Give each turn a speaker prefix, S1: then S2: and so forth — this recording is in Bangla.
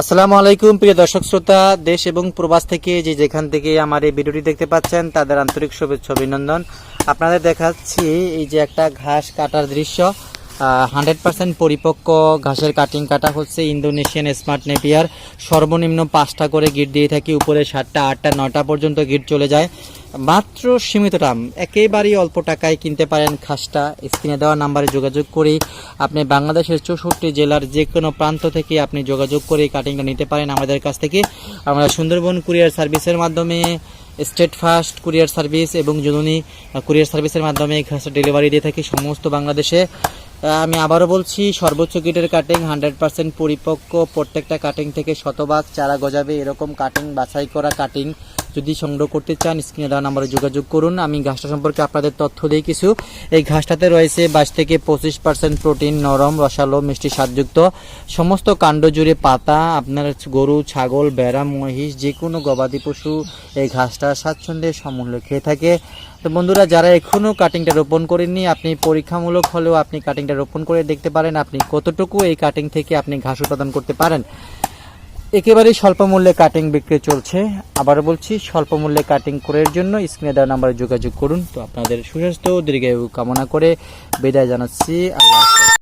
S1: আসসালামু আলাইকুম, প্রিয় দর্শক শ্রোতা, দেশ এবং প্রবাস থেকে যে যেখান থেকে আমার এই ভিডিওটি দেখতে পাচ্ছেন, তাদের আন্তরিক শুভেচ্ছা, অভিনন্দন। আপনাদের দেখাচ্ছি এই যে একটা ঘাস কাটার দৃশ্য। হান্ড্রেড পার্সেন্ট পরিপক্ক ঘাসের কাটিং কাটা হচ্ছে ইন্দোনেশিয়ান স্মার্ট নেপিয়ার। সর্বনিম্ন পাঁচটা করে গিট দিয়ে থাকি, উপরে সাতটা, আটটা নটা পর্যন্ত গিট চলে যায়। মাত্র সীমিত দাম। একেবারেই অল্প টাকায় কিনতে পারেন খাসটা। স্ক্রিনে দেওয়া নাম্বারে যোগাযোগ করে আপনি বাংলাদেশের চৌষট্টি জেলার যে কোনো প্রান্ত থেকে আপনি যোগাযোগ করে কাটিংটা নিতে পারেন আমাদের কাছ থেকে। আমরা সুন্দরবন কুরিয়ার সার্ভিসের মাধ্যমে স্টেট ফাস্ট কুরিয়ার সার্ভিস এবং জননী কুরিয়ার সার্ভিসের মাধ্যমে ঘাসের ডেলিভারি দিয়ে থাকি সমস্ত বাংলাদেশে। আমি আবারও বলছি, সর্বোচ্চ গিটের কাটিং হান্ড্রেড পার্সেন্ট পরিপক্ক। প্রত্যেকটা কাটিং থেকে শতভাগ চারা গজাবে। এরকম কাটিং বাছাই করা কাটিং যদি সংগ্রহ করতে চান, স্ক্রিনে দেওয়া নাম্বারে যোগাযোগ করুন। আমি ঘাসটা সম্পর্কে আপনাদের তথ্য দিই কিছু। এই ঘাসটাতে রয়েছে বাইশ থেকে পঁচিশ পার্সেন্ট প্রোটিন, নরম, রসালো, মিষ্টি স্বাদযুক্ত। সমস্ত কাণ্ড জুড়ে পাতা, আপনার গরু, ছাগল বেড়া মহিষ যে কোনো গবাদি পশু এই ঘাসটা স্বাচ্ছন্দ্যে সমূল্যে খেয়ে থাকে। তো বন্ধুরা, যারা এখনও কাটিংটা রোপণ করেননি, আপনি পরীক্ষামূলক হলেও আপনি কাটিংটা রোপণ করে দেখতে পারেন আপনি কতটুকু এই কাটিং থেকে আপনি ঘাস উৎপাদন করতে পারেন। একেবারেই স্বল্প মূল্যে কাটিং বিক্রি চলছে। আবার বলছি স্বল্প মূল্যে কাটিং করার জন্য স্ক্রিনে দেওয়া নাম্বারে যোগাযোগ করুন। তো আপনাদের সুস্বাস্থ্য, দীর্ঘায়ু কামনা করে বিদায় জানাচ্ছি। আল্লাহ।